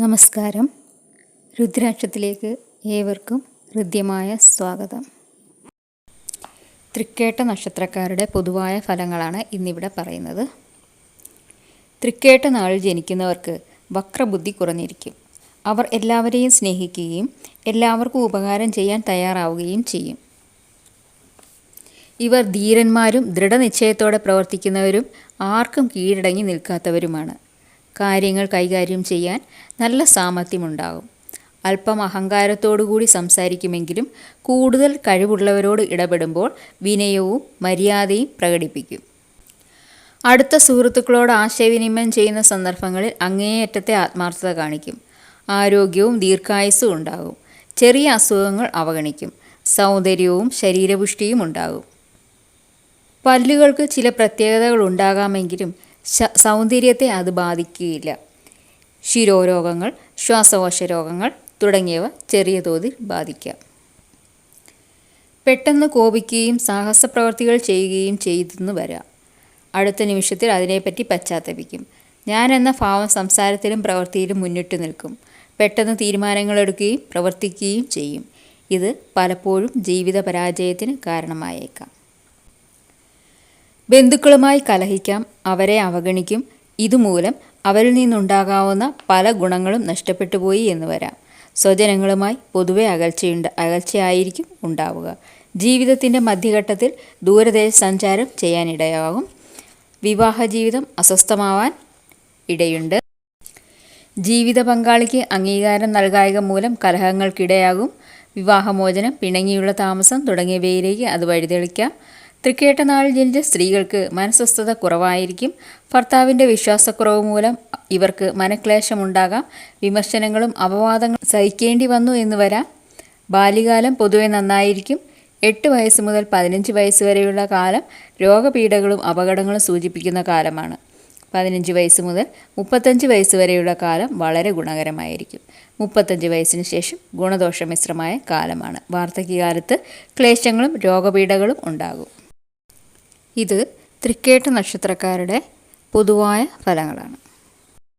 നമസ്കാരം. രുദ്രാക്ഷത്തിലേക്ക് ഏവർക്കും ഹൃദ്യമായ സ്വാഗതം. തൃക്കേട്ട നക്ഷത്രക്കാരുടെ പൊതുവായ ഫലങ്ങളാണ് ഇന്നിവിടെ പറയുന്നത്. തൃക്കേട്ട നാളിൽ ജനിക്കുന്നവർക്ക് വക്രബുദ്ധി കുറഞ്ഞിരിക്കും. അവർ എല്ലാവരെയും സ്നേഹിക്കുകയും എല്ലാവർക്കും ഉപകാരം ചെയ്യാൻ തയ്യാറാവുകയും ചെയ്യും. ഇവർ ധീരന്മാരും ദൃഢനിശ്ചയത്തോടെ പ്രവർത്തിക്കുന്നവരും ആർക്കും കീഴടങ്ങി നിൽക്കാത്തവരുമാണ്. കാര്യങ്ങൾ കൈകാര്യം ചെയ്യാൻ നല്ല സാമർഥ്യമുണ്ടാകും. അല്പം അഹങ്കാരത്തോടുകൂടി സംസാരിക്കുമെങ്കിലും കൂടുതൽ കഴിവുള്ളവരോട് ഇടപെടുമ്പോൾ വിനയവും മര്യാദയും പ്രകടിപ്പിക്കും. അടുത്ത സുഹൃത്തുക്കളോട് ആശയവിനിമയം ചെയ്യുന്ന സന്ദർഭങ്ങളിൽ അങ്ങേയറ്റത്തെ ആത്മാർത്ഥത കാണിക്കും. ആരോഗ്യവും ദീർഘായുസ്സും ഉണ്ടാകും. ചെറിയ അസുഖങ്ങൾ അവഗണിക്കും. സൗന്ദര്യവും ശരീരപുഷ്ടിയും ഉണ്ടാകും. പല്ലുകൾക്ക് ചില പ്രത്യേകതകൾ ഉണ്ടാകാമെങ്കിലും സൗന്ദര്യത്തെ അത് ബാധിക്കുകയില്ല. ശിരോരോഗങ്ങൾ ശ്വാസകോശ രോഗങ്ങൾ തുടങ്ങിയവ ചെറിയ തോതിൽ ബാധിക്കാം. പെട്ടെന്ന് കോപിക്കുകയും സാഹസപ്രവർത്തികൾ ചെയ്യുകയും ചെയ്തെന്ന് വരാം. അടുത്ത നിമിഷത്തിൽ അതിനെപ്പറ്റി പശ്ചാത്തപിക്കും. ഞാൻ എന്ന ഭാവം സംസാരത്തിലും പ്രവൃത്തിയിലും മുന്നിട്ട് നിൽക്കും. പെട്ടെന്ന് തീരുമാനങ്ങൾ എടുക്കുകയും പ്രവർത്തിക്കുകയും ചെയ്യും. ഇത് പലപ്പോഴും ജീവിത പരാജയത്തിന് കാരണമായേക്കാം. ബന്ധുക്കളുമായി കലഹിക്കാം അവരെ അവഗണിക്കും. ഇതുമൂലം അവരിൽ നിന്നുണ്ടാകാവുന്ന പല ഗുണങ്ങളും നഷ്ടപ്പെട്ടു പോയി എന്ന് വരാം. സ്വജനങ്ങളുമായി പൊതുവെ അകൽച്ചയുണ്ട് അകൽച്ചയായിരിക്കും ഉണ്ടാവുക. ജീവിതത്തിന്റെ മധ്യഘട്ടത്തിൽ ദൂരദേശ സഞ്ചാരം ചെയ്യാനിടയാകും. വിവാഹ ജീവിതം അസ്വസ്ഥമാവാൻ ഇടയുണ്ട്. ജീവിത പങ്കാളിക്ക് അംഗീകാരം നൽകായക മൂലം കലഹങ്ങൾക്കിടയാകും. വിവാഹമോചനം പിണങ്ങിയുള്ള താമസം തുടങ്ങിയവയിലേക്ക് അത് വഴിതെളിക്കാം. തൃക്കേട്ട നാളിൽ ജനിച്ച സ്ത്രീകൾക്ക് മനസ്വസ്ഥത കുറവായിരിക്കും. ഭർത്താവിന്റെ വിശ്വാസക്കുറവ് മൂലം ഇവർക്ക് മനക്ലേശമുണ്ടാകാം. വിമർശനങ്ങളും അപവാദങ്ങളും സഹിക്കേണ്ടി വന്നു എന്ന് വരാം. ബാല്യകാലം പൊതുവെ നന്നായിരിക്കും. എട്ട് വയസ്സ് മുതൽ പതിനഞ്ച് വയസ്സ് വരെയുള്ള കാലം രോഗപീഠകളും അപകടങ്ങളും സൂചിപ്പിക്കുന്ന കാലമാണ്. പതിനഞ്ച് വയസ്സ് മുതൽ മുപ്പത്തഞ്ച് വയസ്സ് വരെയുള്ള കാലം വളരെ ഗുണകരമായിരിക്കും. മുപ്പത്തഞ്ച് വയസ്സിന് ശേഷം ഗുണദോഷമിശ്രമായ കാലമാണ്. വാർദ്ധക്യകാലത്ത് ക്ലേശങ്ങളും രോഗപീഠകളും ഉണ്ടാകും. ഇത് തൃക്കേട്ട നക്ഷത്രക്കാരുടെ പൊതുവായ ഫലങ്ങളാണ്.